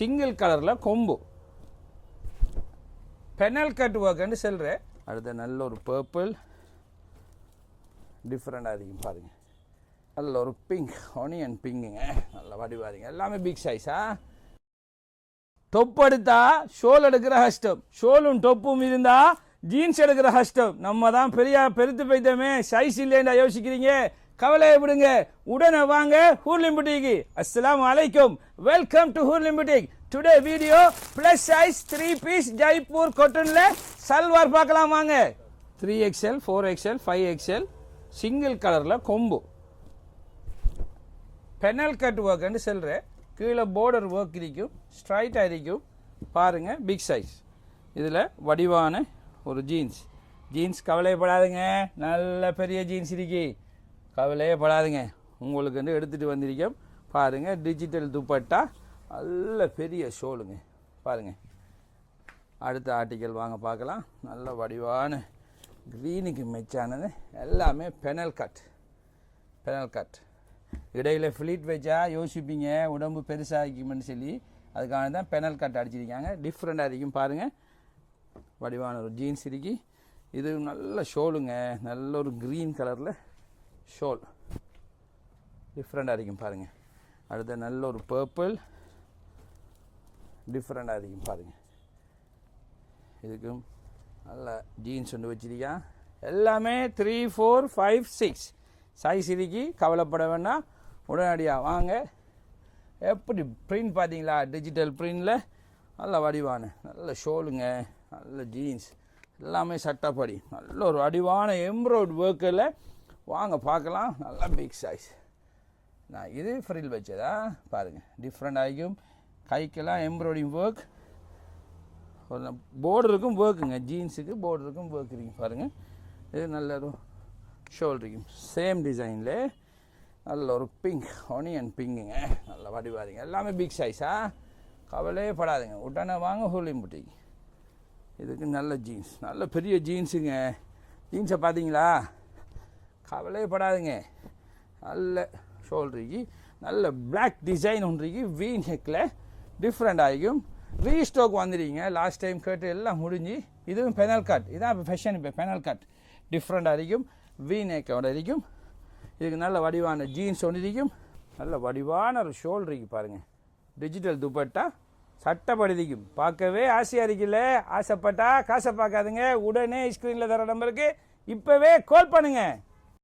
Single கலரில் கொம்பு. Penal cut ஒர்க்குன்னு சொல்கிறேன் அடுத்த நல்ல ஒரு பர்பிள் டிஃப்ரெண்டாக இருக்கும் பாருங்கள் நல்ல ஒரு பிங்க் ஒனியன் பிங்குங்க நல்ல வடிவாதிங்க. எல்லாமே பிக் சைஸா தொப்பு எடுத்தா ஷோல் எடுக்கிற கஷ்டம். ஷோலும் டொப்பும் இருந்தா ஜீன்ஸ் எடுக்கிற கஷ்டம். நம்ம தான் பெரிய பெருத்து போய்த்தோமே சைஸ் இல்லைன்னா யோசிக்கிறீங்க. கவலையை விடுங்க. உடனே வாங்க ஹூர்லிம் புட்டிக்கு அஸ்ஸலாமு அலைக்கும். Welcome to Hurlim boutique today video plus size three piece Jaipur கொட்டன்ல salwar பார்க்கலாம் வாங்க. Three XL four XL five XL single கலரில் கொம்பு. பெனல் கட் ஒர்க்குன்னு சொல்கிறேன் கீழே போர்டர் ஒர்க் இருக்கும். ஸ்ட்ரைட்டாக இருக்கும். பாருங்கள் பிக் சைஸ் இதில் வடிவான ஒரு ஜீன்ஸ் ஜீன்ஸ் கவலைப்படாதுங்க. நல்ல பெரிய ஜீன்ஸ் இருக்கு. கவலையே படாதுங்க. உங்களுக்கு வந்து எடுத்துகிட்டு வந்திருக்கோம் பாருங்கள் டிஜிட்டல் துப்பட்டா நல்ல பெரிய ஷோலுங்க. பாருங்கள் அடுத்த ஆர்டிக்கல் வாங்க பார்க்கலாம். நல்ல வடிவான க்ரீனுக்கு மெச்சானது. எல்லாமே பெனல் கட் பெனல் கட் இடையில ஃப்ளீட் வச்சா யோசிப்பீங்க உடம்பு பெருசாகிக்குமென்னு சொல்லி. அதுக்காக தான் பெனல் கட் அடிச்சிருக்காங்க. டிஃப்ரெண்ட்டாக இருக்கும் பாருங்கள் வடிவான ஒரு ஜீன்ஸ் இருக்கி. இது நல்ல ஷோலுங்க. நல்ல ஒரு க்ரீன் கலரில் ஷோல் டிஃப்ரெண்டாக இருக்கும் பாருங்கள் அடுத்த நல்ல ஒரு பர்பிள் டிஃப்ரெண்டாக இருக்கும் பாருங்கள் இதுக்கும் நல்ல ஜீன்ஸ் ஒன்று வச்சிருக்கான் எல்லாமே three four five six size இதுக்கு கவலைப்பட வேண்டாம். உடனடியாக வாங்க. எப்படி பிரிண்ட் பார்த்தீங்களா? டிஜிட்டல் பிரிண்டில் நல்ல வடிவான நல்ல ஷோலுங்க நல்ல ஜீன்ஸ் எல்லாமே சட்டப்படி. நல்ல ஒரு வடிவான எம்ப்ராய்ட் ஒர்க்கில் வாங்க பார்க்கலாம். நல்லா பிக் சைஸ் நான் இது ஃப்ரில் வச்சதா? பாருங்கள் டிஃப்ரெண்ட் ஆகிக்கும் கைக்கெல்லாம் எம்ப்ராய்டிங் ஒர்க் ஒரு போர்டருக்கும் ஒர்க்குங்க ஜீன்ஸுக்கு போர்டருக்கும் ஒர்க் இருக்குங்க பாருங்கள் இது நல்ல ஒரு ஷோல்டருக்கும் சேம் டிசைனில் நல்ல ஒரு பிங்க் ஒனியன் பிங்குங்க நல்ல வடிவாதிங்க எல்லாமே பிக் சைஸா கவலையே படாதுங்க உடனே வாங்க ஹோலிம் புட்டிக்கு இதுக்கு நல்ல ஜீன்ஸ் நல்ல பெரிய ஜீன்ஸுங்க ஜீன்ஸை பார்த்தீங்களா? கவலையே படாதுங்க நல்ல ஷோல்டருக்கு நல்ல பிளாக் டிசைன் ஒன்று இருக்கு வி நெக்கில் டிஃப்ரெண்ட் ஆகிக்கும். ரீஸ்டோக் வந்துடுங்க லாஸ்ட் டைம் கேட்டு எல்லாம் முடிஞ்சு இதுவும் பெனல் கட் இதான் இப்போ ஃபேஷன் இப்போ பெனல் கட் டிஃப்ரெண்ட்டாக இருக்கும் வி நெக்கோட இருக்கும். இதுக்கு நல்ல வடிவான ஜீன்ஸ் ஒன்று இருக்கும். நல்ல வடிவான ஒரு ஷோல்டருக்கு பாருங்கள் டிஜிட்டல் துப்பட்டா சட்டப்படுதிக்கும் பார்க்கவே ஆசையாக இருக்குல்ல? ஆசைப்பட்டா காசை பார்க்காதுங்க. உடனே ஸ்க்ரீனில் தர நம்பருக்கு இப்போவே கால் பண்ணுங்கள்